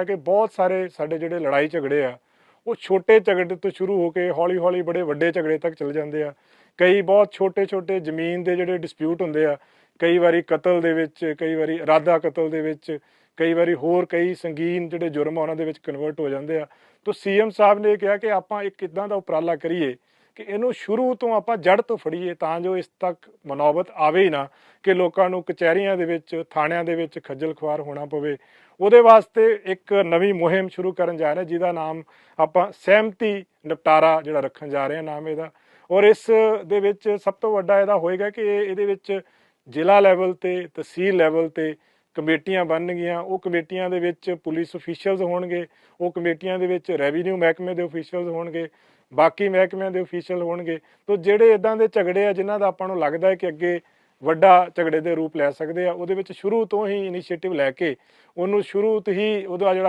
ਹੈ ਕਿ ਬਹੁਤ ਸਾਰੇ ਸਾਡੇ ਜਿਹੜੇ ਲੜਾਈ ਝਗੜੇ ਆ, ਉਹ ਛੋਟੇ ਝਗੜੇ ਤੋਂ ਸ਼ੁਰੂ ਹੋ ਕੇ ਹੌਲੀ-ਹੌਲੀ ਬੜੇ ਵੱਡੇ ਝਗੜੇ ਤੱਕ ਚਲੇ ਜਾਂਦੇ ਆ। ਕਈ ਬਹੁਤ ਛੋਟੇ-ਛੋਟੇ ਜ਼ਮੀਨ ਦੇ ਜਿਹੜੇ ਡਿਸਪਿਊਟ ਹੁੰਦੇ ਆ, ਕਈ ਵਾਰੀ ਕਤਲ ਦੇ ਵਿੱਚ, ਕਈ ਵਾਰੀ ਇਰਾਦਾ ਕਤਲ ਦੇ ਵਿੱਚ, ਕਈ ਵਾਰੀ ਹੋਰ ਕਈ ਸੰਗੀਨ ਜਿਹੜੇ ਜੁਰਮ ਆ, ਉਹਨਾਂ ਦੇ ਵਿੱਚ ਕਨਵਰਟ ਹੋ ਜਾਂਦੇ ਆ। ਤਾਂ ਸੀਐਮ ਸਾਹਿਬ ਨੇ ਕਿਹਾ ਕਿ ਆਪਾਂ ਇੱਕ ਇਦਾਂ ਦਾ ਉਪਰਾਲਾ ਕਰੀਏ ਕਿ ਇਹਨੂੰ ਸ਼ੁਰੂ ਤੋਂ ਆਪਾਂ ਜੜ ਤੋਂ ਫੜੀਏ ਤਾਂ ਜੋ ਇਸ ਤੱਕ ਮਨੋਬਤ ਆਵੇ ਹੀ ਨਾ ਕਿ ਲੋਕਾਂ ਨੂੰ ਕਚਹਿਰੀਆਂ ਦੇ ਵਿੱਚ, ਥਾਣਿਆਂ ਦੇ ਵਿੱਚ ਖੱਜਲ ਖੁਆਰ ਹੋਣਾ ਪਵੇ। ਉਹਦੇ ਵਾਸਤੇ ਇੱਕ ਨਵੀਂ ਮੁਹਿੰਮ ਸ਼ੁਰੂ ਕਰਨ ਜਾ ਰਹੇ, ਜਿਹਦਾ ਨਾਮ ਆਪਾਂ ਸਹਿਮਤੀ ਨਿਪਟਾਰਾ ਜਿਹੜਾ ਰੱਖਣ ਜਾ ਰਹੇ ਹਾਂ, ਨਾਮ ਇਹਦਾ। ਔਰ ਇਸ ਦੇ ਵਿੱਚ ਸਭ ਤੋਂ ਵੱਡਾ ਇਹਦਾ ਹੋਏਗਾ ਕਿ ਇਹਦੇ ਵਿੱਚ ਜ਼ਿਲ੍ਹਾ ਲੈਵਲ ਤੇ, ਤਹਿਸੀਲ ਲੈਵਲ ਤੇ ਕਮੇਟੀਆਂ ਬਣਨਗੀਆਂ। ਉਹ ਕਮੇਟੀਆਂ ਦੇ ਵਿੱਚ ਪੁਲਿਸ ਅਫੀਸ਼ੀਅਲਸ ਹੋਣਗੇ, ਉਹ ਕਮੇਟੀਆਂ ਦੇ ਵਿੱਚ ਰੈਵਨਿਊ ਮਹਿਕਮੇ ਦੇ ਅਫੀਸ਼ੀਅਲਸ ਹੋਣਗੇ। ਬਾਕੀ ਮਹਿਕਮਿਆਂ ਦੇ ਅਫੀਸ਼ੀਅਲ ਹੋਣਗੇ। ਤੋਂ ਜਿਹੜੇ ਇਦਾਂ ਦੇ ਝਗੜੇ ਆ, ਜਿਨ੍ਹਾਂ ਦਾ ਆਪਾਂ ਨੂੰ ਲੱਗਦਾ ਹੈ ਕਿ ਅੱਗੇ ਵੱਡਾ ਝਗੜੇ ਦੇ ਰੂਪ ਲੈ ਸਕਦੇ ਆ, ਉਹਦੇ ਵਿੱਚ ਸ਼ੁਰੂ ਤੋਂ ਹੀ ਇਨੀਸ਼ੀਏਟਿਵ ਲੈ ਕੇ, ਉਹਨੂੰ ਸ਼ੁਰੂ ਤੋਂ ਹੀ ਉਹਦਾ ਜਿਹੜਾ